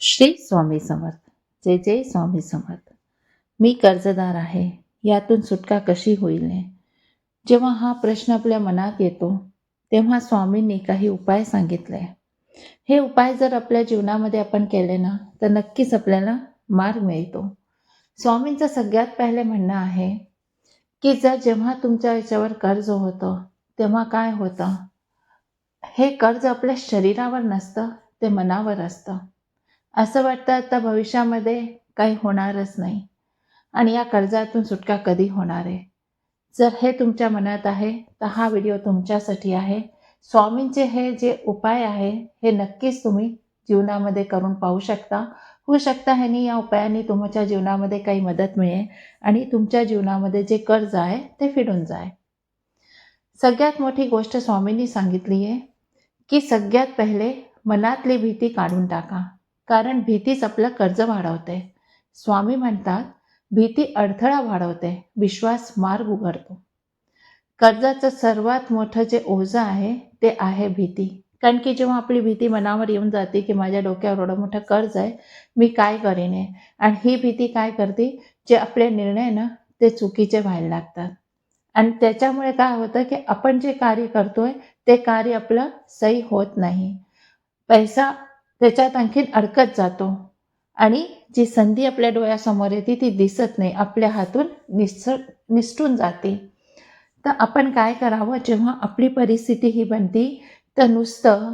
श्री स्वामी समर्थ. जय जय स्वामी समर्थ. मी कर्जदार आहे. यातून सुटका कशी होईल जेव्हा हा प्रश्न आपल्या मनात येतो तेव्हा स्वामींनी काही उपाय सांगितले. हे उपाय जर आपल्या जीवनामध्ये आपण केले ना तर नक्कीच आपल्याला मार्ग मिळतो. स्वामींचं सगळ्यात पहिले म्हणणं आहे की जर जेव्हा तुमच्या याच्यावर कर्ज होतं तेव्हा काय होतं? हे कर्ज आपल्या शरीरावर नसतं ते मनावर असतं. असं वाटतं आता भविष्यामध्ये काही होणारच नाही. आणि या कर्जातून सुटका कधी होणार आहे? जर हे तुमच्या मनात आहे तर हा व्हिडिओ तुमच्यासाठी आहे. स्वामींचे हे जे उपाय आहे हे नक्कीच तुम्ही जीवनामध्ये करून पाहू शकता. होऊ शकता ह्यानी या उपायांनी तुमच्या जीवनामध्ये काही मदत मिळेल आणि तुमच्या जीवनामध्ये जे कर्ज आहे ते फिडून जाय सगळ्यात मोठी गोष्ट स्वामींनी सांगितली आहे की सगळ्यात पहिले मनातली भीती काढून टाका. कारण भीतीच आपलं कर्ज वाढवते. स्वामी म्हणतात भीती अडथळा वाढवते विश्वास मार्ग उघडतो. कर्जाचं सर्वात मोठं जे ओझं आहे ते आहे भीती. कारण की जेव्हा आपली भीती मनावर येऊन जाते की माझ्या डोक्यावर एवढं मोठं कर्ज आहे मी काय करेन आहे आणि ही भीती काय करते? जे आपले निर्णय ना ते चुकीचे व्हायला लागतात. आणि त्याच्यामुळे काय होतं की आपण जे कार्य करतोय ते कार्य आपलं सही होत नाही. पैसा त्याच्यात आणखीन अडकत जातो. आणि जी संधी आपल्या डोळ्यासमोर येते ती दिसत नाही. आपल्या हातून निस निसटून जाते. तर आपण काय करावं? जेव्हा आपली परिस्थिती ही बनती तर नुसतं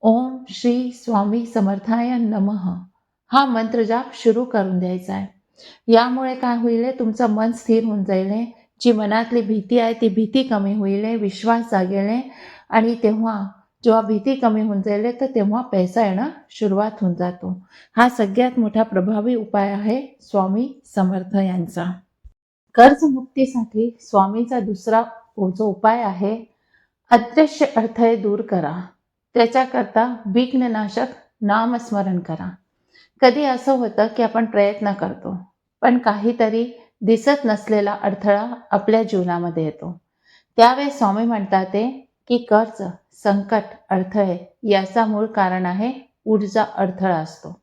ओम श्री स्वामी समर्थाय नमः. हा मंत्र जाप सुरू करून द्यायचा आहे. यामुळे काय होईल? तुमचं मन स्थिर होऊन जाईल. जी मनातली भीती आहे ती भीती कमी होईल. विश्वास जागेल. आणि तेव्हा जेव्हा भीती कमी होऊन जाईल तर तेव्हा पैसा येणं सुरुवात होऊन जातो. हा सगळ्यात मोठा प्रभावी उपाय आहे स्वामी समर्थ यांचा. कर्जमुक्तीसाठी स्वामींचा दुसरा जो उपाय आहे अदृश्य अडथळे दूर करा. त्याच्याकरता विघ्ननाशक नामस्मरण करा. कधी असं होतं की आपण प्रयत्न करतो पण काहीतरी दिसत नसलेला अडथळा आपल्या जीवनामध्ये येतो. त्यावेळेस स्वामी म्हणतात ते की कर्ज संकट अडथळे याचा मूळ कारण आहे ऊर्जा अडथळा असतो.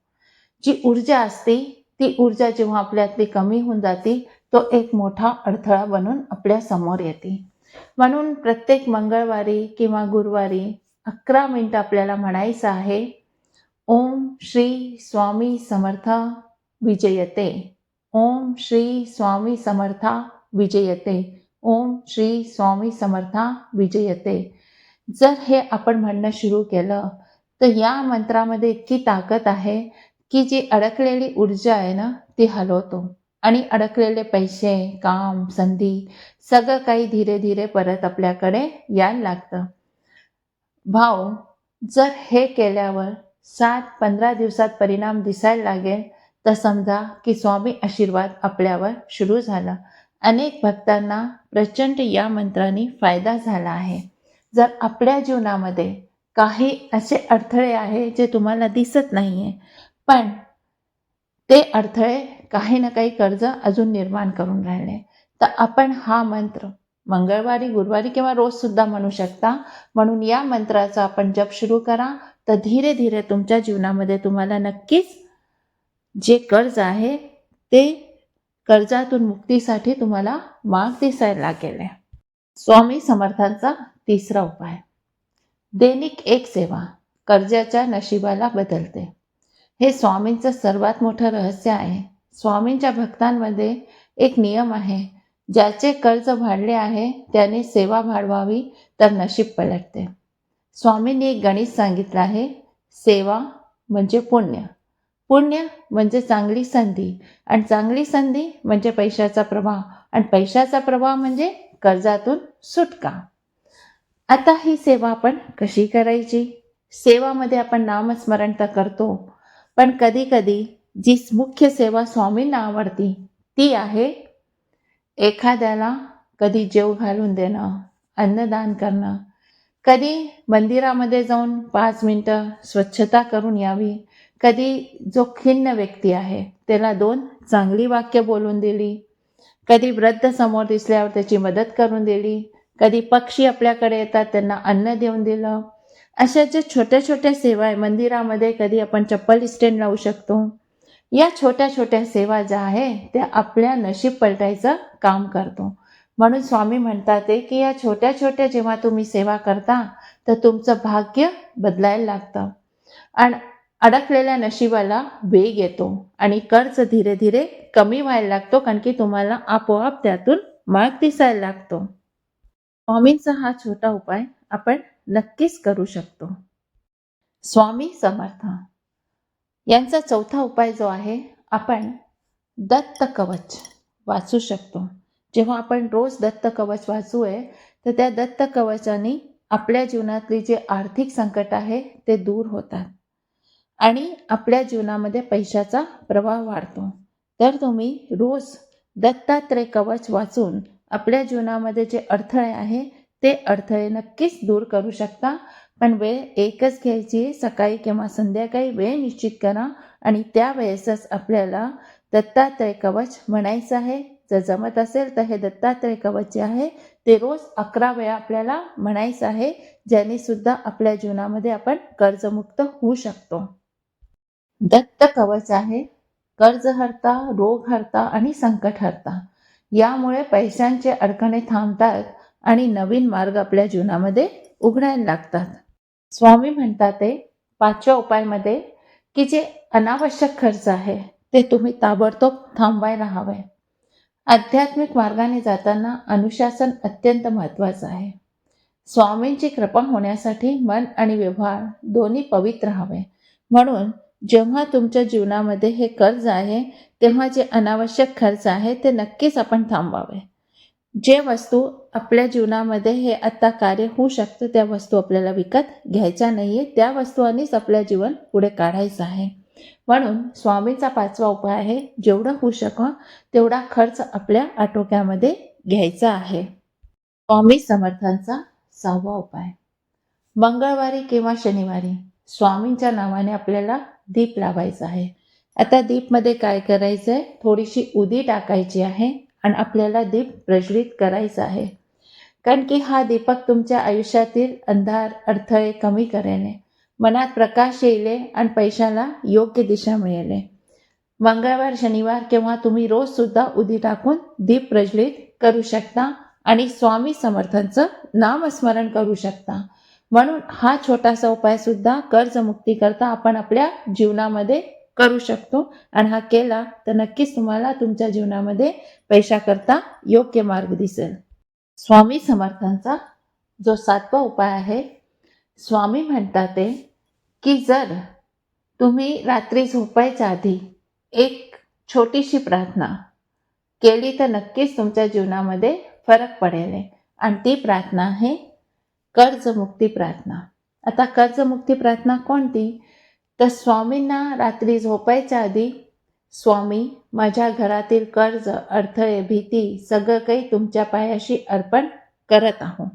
जी ऊर्जा असते ती ऊर्जा जेव्हा आपल्यातली कमी होऊन जाते तो एक मोठा अडथळा बनून आपल्यासमोर येते. म्हणून प्रत्येक मंगळवारी किंवा गुरुवारी अकरा मिनटं आपल्याला म्हणायचं आहे ओम श्री स्वामी समर्थ विजयते. ओम श्री स्वामी समर्था विजयते. ओम श्री स्वामी समर्था विजयते. जर हे आपण म्हणणं सुरू केलं तर या मंत्रामध्ये इतकी ताकद आहे की जी अडकलेली ऊर्जा आहे ना ती हलवतो. आणि अडकलेले पैसे काम संधी सगळं काही धीरे धीरे परत आपल्याकडे यायला लागतं. भाऊ जर हे केल्यावर सात पंधरा दिवसात परिणाम दिसायला लागेल तर समजा की स्वामी आशीर्वाद आपल्यावर सुरू झाला. अनेक भक्तांना प्रचंड या मंत्राने फायदा झाला आहे. जर आपल्या जीवनामध्ये काही असे अडथळे आहे जे तुम्हाला दिसत नाही आहे पण ते अडथळे काही ना काही कर्ज अजून निर्माण करून राहिले तर आपण हा मंत्र मंगळवारी गुरुवारी किंवा रोजसुद्धा म्हणू शकता. म्हणून या मंत्राचा आपण जप सुरू करा. तर धीरे धीरे तुमच्या जीवनामध्ये तुम्हाला नक्कीच जे कर्ज आहे ते कर्जातून मुक्तीसाठी तुम्हाला मार्ग दिसायला लागेल स्वामी समर्थांचा तिसरा उपाय. दैनिक एक सेवा कर्जाच्या नशिबाला बदलते. हे स्वामींचं सर्वात मोठं रहस्य आहे. स्वामींच्या भक्तांमध्ये एक नियम आहे ज्याचे कर्ज वाढले आहे त्याने सेवा वाढवावी तर नशीब पलटते. स्वामींनी एक गणित सांगितलं आहे सेवा म्हणजे पुण्य. पुण्य म्हणजे चांगली संधी. आणि चांगली संधी म्हणजे पैशाचा प्रवाह. आणि पैशाचा प्रवाह म्हणजे कर्जातून सुटका. आता ही सेवा आपण कशी करायची? सेवामध्ये आपण नामस्मरण तर करतो पण कधी कधी जी मुख्य सेवा स्वामींना आवडती ती आहे एखाद्याला कधी जेव घालून देणं अन्नदान करणं. कधी मंदिरामध्ये जाऊन पाच मिनटं स्वच्छता करून यावी कधी जो खिन्न व्यक्ती आहे त्याला दोन चांगली वाक्य बोलून दिली कधी वृद्ध समोर दिसल्यावर त्याची मदत करून दिली कधी पक्षी आपल्याकडे येतात त्यांना अन्न देऊन दिलं. अशा ज्या छोट्या छोट्या सेवा आहे मंदिरामध्ये कधी आपण चप्पल स्टँड लावू शकतो. या छोट्या छोट्या सेवा ज्या आहे त्या आपल्या नशीब पलटायचं काम करतो. म्हणून स्वामी म्हणतात की या छोट्या छोट्या जेव्हा तुम्ही सेवा करता तर तुमचं भाग्य बदलायला लागतं. आणि अडकलेल्या नशिबाला वेग येतो आणि कर्ज धीरे धीरे कमी व्हायला लागतो कारण की तुम्हाला आपोआप त्यातून मार्ग दिसायला लागतो. स्वामींचा हा छोटा उपाय आपण नक्कीच करू शकतो. स्वामी समर्थ. यांचा चौथा उपाय जो आहे आपण दत्त कवच वाचू शकतो. जेव्हा आपण रोज दत्त कवच वाचू आहे तर त्या दत्त कवचाने आपल्या जीवनातली जे आर्थिक संकट आहे ते दूर होतात. आणि आपल्या जीवनामध्ये पैशाचा प्रवाह वाढतो. तर तुम्ही रोज दत्तात्रय कवच वाचून आपल्या जीवनामध्ये जे अडथळे आहे ते अडथळे नक्कीच दूर करू शकता. पण वेळ एकच घ्यायची सकाळी किंवा संध्याकाळी वेळ निश्चित करा आणि त्या वेळेसच आपल्याला दत्तात्रय कवच म्हणायचं आहे. जर जमत असेल तर हे दत्तात्रय कवच जे आहे ते रोज अकरा वेळा आपल्याला म्हणायचं आहे. ज्याने सुद्धा आपल्या जीवनामध्ये आपण कर्जमुक्त होऊ शकतो. दत्त कवच आहे कर्ज हरता रोग हरता आणि संकट हरता. यामुळे पैशांचे अडकणे थांबतात आणि नवीन मार्ग आपल्या जीवनामध्ये उघडायला लागतात. स्वामी म्हणतात ते पाचव्या उपायमध्ये की जे अनावश्यक खर्च आहे ते तुम्ही ताबडतोब थांबवायला हवे आध्यात्मिक मार्गाने जाताना अनुशासन अत्यंत महत्त्वाचं आहे. स्वामींची कृपा होण्यासाठी मन आणि व्यवहार दोन्ही पवित्र हवे. म्हणून जेव्हा तुमच्या जीवनामध्ये हे कर्ज आहे तेव्हा जे अनावश्यक खर्च आहे ते नक्कीच आपण थांबवावे. जे वस्तू आपल्या जीवनामध्ये हे आत्ता कार्य होऊ शकतं त्या वस्तू आपल्याला विकत घ्यायच्या नाही आहे त्या वस्तूंनीच आपलं जीवन पुढे काढायचं आहे. म्हणून स्वामींचा पाचवा उपाय आहे जेवढं होऊ शकं तेवढा खर्च आपल्या आटोक्यामध्ये घ्यायचा आहे. स्वामी समर्थांचा सहावा उपाय. मंगळवारी किंवा शनिवारी स्वामींच्या नावाने आपल्याला दीप लावायचा आहे. आता दीपमध्ये काय करायचं आहे थोडीशी उदी टाकायची आहे आणि आपल्याला दीप प्रज्वलित करायचा आहे. कारण की हा दीपक तुमच्या आयुष्यातील अंधार अडथळे कमी करेने मनात प्रकाश येईले आणि पैशाला योग्य दिशा मिळेल. मंगळवार शनिवार किंवा तुम्ही रोजसुद्धा उदी टाकून दीप प्रज्वलित करू शकता आणि स्वामी समर्थांचं नामस्मरण करू शकता. म्हणून हा छोटासा उपाय सुद्धा कर्जमुक्ती करता आपण आपल्या जीवनामध्ये करू शकतो. आणि हा केला तर नक्कीच तुम्हाला तुमच्या जीवनामध्ये पैशाकरता योग्य मार्ग दिसेल. स्वामी समर्थांचा जो सातवा उपाय आहे स्वामी म्हणतात ते की जर तुम्ही रात्री झोपायच्या आधी एक छोटीशी प्रार्थना केली तर नक्कीच तुमच्या जीवनामध्ये फरक पडेल. आणि ती प्रार्थना आहे कर्जमुक्ती प्रार्थना. आता कर्जमुक्ती प्रार्थना कोणती? तर स्वामींना रात्री झोपायच्या आधी स्वामी माझ्या घरातील कर्ज अडथळे भीती सगळं काही तुमच्या पायाशी अर्पण करत आहो.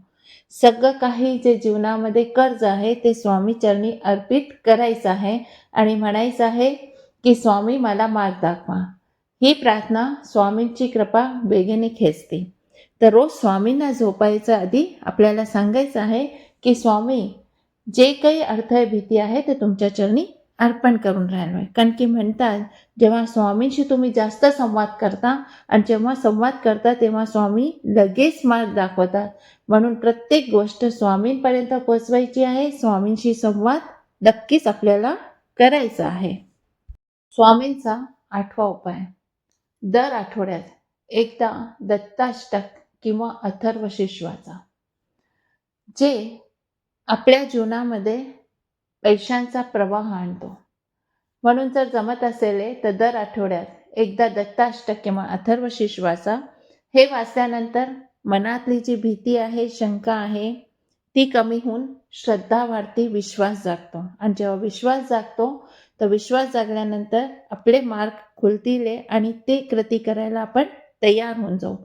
सगळं काही जे जीवनामध्ये कर्ज आहे ते स्वामी चरणी अर्पित करायचं आहे आणि म्हणायचं आहे की स्वामी मला मार्ग दाखवा. ही प्रार्थना स्वामींची कृपा वेगेने खेचते. तर रोज स्वामींना झोपायचा आधी आपल्याला सांगायचं आहे की स्वामी जे काही अडथळे भीती आहे ते तुमच्या चरणी अर्पण करून राहिलो आहे कारण की म्हणतात जेव्हा स्वामींशी तुम्ही जास्त संवाद करता आणि जेव्हा संवाद करता तेव्हा स्वामी लगेच मार्ग दाखवतात. म्हणून प्रत्येक गोष्ट स्वामींपर्यंत पोचवायची आहे. स्वामींशी संवाद नक्कीच आपल्याला करायचा आहे. स्वामींचा आठवा उपाय. दर आठवड्यात एकदा दत्ताष्टक किंवा अथर्व शिश्वाचा जे आपल्या जीवनामध्ये पैशांचा प्रवाह आणतो. म्हणून जर जमत असेल तर दर आठवड्यात एकदा दत्ताष्टक किंवा अथर्व शिश्वाचा हे वाचल्यानंतर मनातली जी भीती आहे शंका आहे ती कमी होऊन श्रद्धा वाढती विश्वास जागतो. आणि जेव्हा विश्वास जागतो तर विश्वास जागल्यानंतर आपले मार्ग खुलतील आणि ते कृती करायला आपण तयार होऊन जाऊ.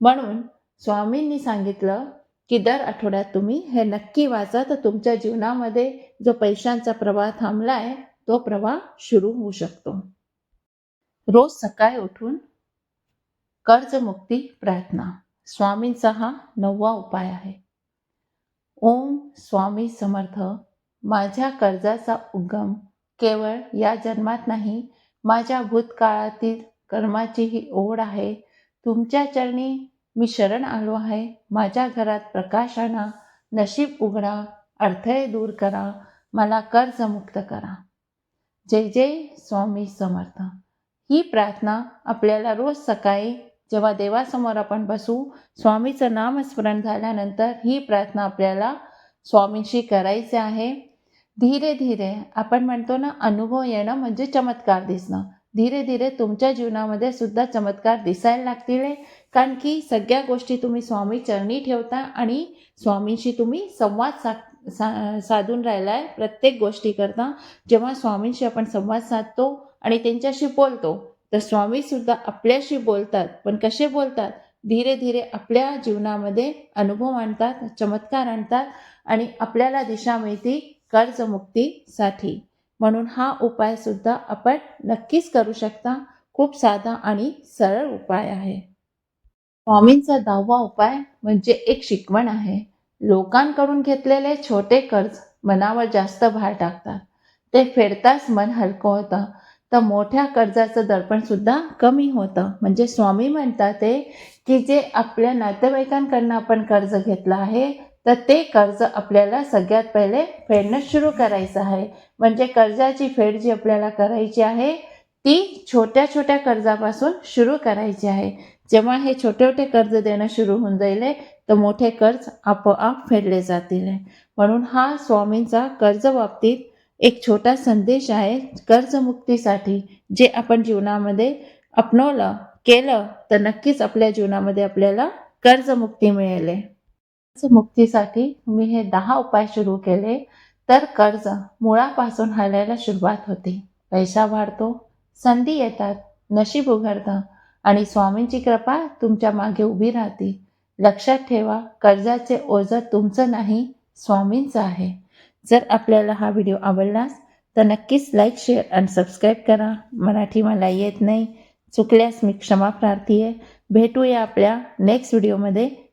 म्हणून स्वामींनी सांगितलं की दर आठवड्यात तुम्ही हे नक्की वाचा. तर तुमच्या जीवनामध्ये जो पैशांचा प्रवाह थांबला आहे तो प्रवाह सुरू होऊ शकतो. रोज सकाळी उठून कर्जमुक्ती प्रार्थना. स्वामींचा हा नववा उपाय आहे. ओम स्वामी समर्थ. माझ्या कर्जाचा उगम केवळ या जन्मात नाही माझ्या भूतकाळातील कर्माची ही ओढ आहे. तुमच्या चरणी मी शरण आलो आहे. माझ्या घरात प्रकाश आणा. नशीब उघडा. अडथळे दूर करा. मला कर्जमुक्त करा. जय जय स्वामी समर्थ. ही प्रार्थना आपल्याला रोज सकाळी जेव्हा देवासमोर आपण बसू स्वामीचं नामस्मरण झाल्यानंतर ही प्रार्थना आपल्याला स्वामींशी करायची आहे. धीरे धीरे आपण म्हणतो ना अनुभव येणं म्हणजे चमत्कार दिसणं. धीरे धीरे तुमच्या जीवनामध्ये सुद्धा चमत्कार दिसायला लागतील आहे. कारण की सगळ्या गोष्टी तुम्ही स्वामी चरणी ठेवता आणि स्वामींशी तुम्ही संवाद सा सा साधून राहिला आहे प्रत्येक गोष्टी करता. जेव्हा स्वामींशी आपण संवाद साधतो आणि त्यांच्याशी बोलतो तर स्वामीसुद्धा आपल्याशी बोलतात. पण कसे बोलतात? धीरे धीरे आपल्या जीवनामध्ये अनुभव आणतात चमत्कार आणतात आणि आपल्याला दिशा मिळते कर्जमुक्तीसाठी. म्हणून हा उपायसुद्धा आपण नक्कीच करू शकता. खूप साधा आणि सरळ उपाय आहे. स्वामींचा दहावा उपाय म्हणजे एक शिकवण आहे. लोकांकडून घेतलेले छोटे कर्ज मनावर जास्त भार टाकतात. ते फेडताच मन हलकं होतं. तर मोठ्या कर्जाचं दर्पणसुद्धा कमी होतं. म्हणजे स्वामी म्हणतात ते की जे आपल्या नातेवाईकांकडनं आपण कर्ज घेतलं आहे तर ते कर्ज आपल्याला सगळ्यात पहिले फेडणं सुरू करायचं आहे. म्हणजे कर्जाची फेड जी आपल्याला करायची आहे ती छोट्या छोट्या कर्जापासून सुरू करायची आहे. जेव्हा हे छोटे छोटे कर्ज देणं सुरू होऊन जाईल तर मोठे कर्ज आपोआप फेडले जातील. म्हणून हा स्वामींचा कर्ज बाबतीत एक छोटा संदेश आहे. कर्जमुक्तीसाठी जे आपण जीवनामध्ये अपनवलं केलं तर नक्कीच आपल्या जीवनामध्ये आपल्याला कर्जमुक्ती मिळेल. कर्जमुक्तीसाठी मी हे दहा उपाय सुरू केले तर कर्ज मुळापासून हलायला सुरुवात होते. पैसा वाढतो संधी येतात नशीब उघडतं आणि स्वामींची कृपा तुमच्या मागे उभी राहते. लक्षात ठेवा कर्जाचे ओझं तुमचं नाही स्वामींचं आहे. जर आपल्याला हा व्हिडिओ आवडलास तर नक्कीच लाईक शेअर आणि सबस्क्राईब करा. मराठी मला येत नाही. चुकल्यास मी क्षमा प्रार्थी आहे. भेटूया आपल्या नेक्स्ट व्हिडिओमध्ये.